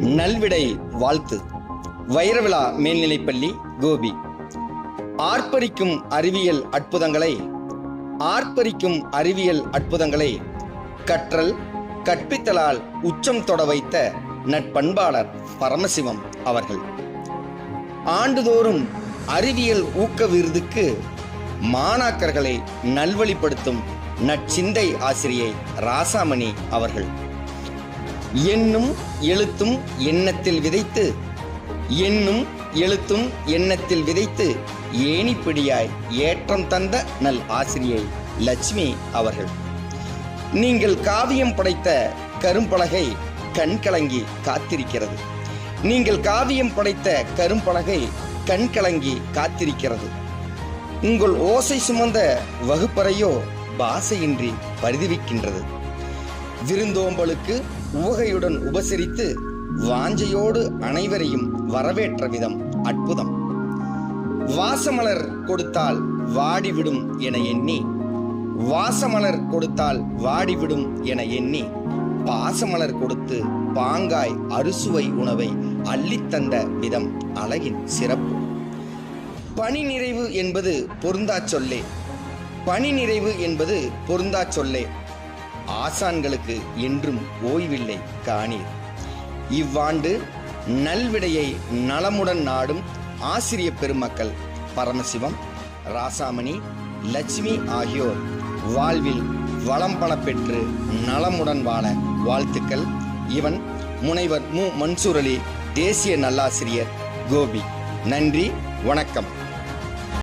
நல்விடை வாழ்த்து. வைரவிழா மேல்நிலைப்பள்ளி கோபி. ஆர்ப்பரிக்கும் அறிவியல் அற்புதங்களை ஆர்ப்பரிக்கும் அறிவியல் அற்புதங்களை கற்றல் கற்பித்தலால் உச்சம் தொட வைத்த நட்பண்பாளர் பரமசிவம் அவர்கள். ஆண்டுதோறும் அறிவியல் ஊக்க விருதுக்கு மாணாக்கர்களை நல்வழிப்படுத்தும் நற்சிந்தை ஆசிரியை ராசாமணி அவர்கள். எண்ணும் எழுத்தும் எண்ணத்தில் விதைத்து எண்ணும் எழுத்தும் எண்ணத்தில் விதைத்து ஏணிப்பிடியாய் ஏற்றம் தந்த நல் ஆசிரியை லட்சுமி அவர்கள். நீங்கள் காவியம் படைத்த கரும்பலகை கண்கலங்கி காத்திருக்கிறது. நீங்கள் காவியம் படைத்த கரும்பலகை கண்கலங்கி காத்திருக்கிறது. உங்கள் ஓசை சுமந்த வகுப்பறையோ பாசையின்றி பரிதவிக்கின்றது. விருந்தோம்பலுக்கு உவகையுடன் உபசரித்து வாஞ்சையோடு அனைவரையும் வரவேற்ற விதம் அற்புதம். வாசமலர் கொடுத்தால் வாடிவிடும் என எண்ணி வாசமலர் கொடுத்தால் வாடிவிடும் என எண்ணி பாசமலர் கொடுத்து பாங்காய் அறுசுவை உணவை அள்ளித்தந்த விதம் அழகின் சிறப்பு. பணி நிறைவு என்பது பொருந்தா சொல்லே. பணி நிறைவு என்பது பொருந்தா சொல்லே. ஆசான்களுக்கு என்றும் ஓய்வில்லை காணீர். இவ்வாண்டு நல்விடையை நலமுடன் நாடும் ஆசிரிய பெருமக்கள் பரமசிவம் ராசாமணி லட்சுமி ஆகியோர் வாழ்வில் வளம் பல பெற்று நலமுடன் வாழ வாழ்த்துக்கள். இவன் முனைவர் மு. மன்சூர் அலி தேசிய நல்லாசிரியர் கோபி. நன்றி வணக்கம்.